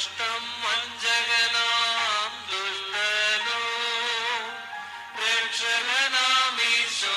ദുഷ്ടം വഞ്ചകനാം ദുഷ്ടനോ രക്ഷകനാമീശോ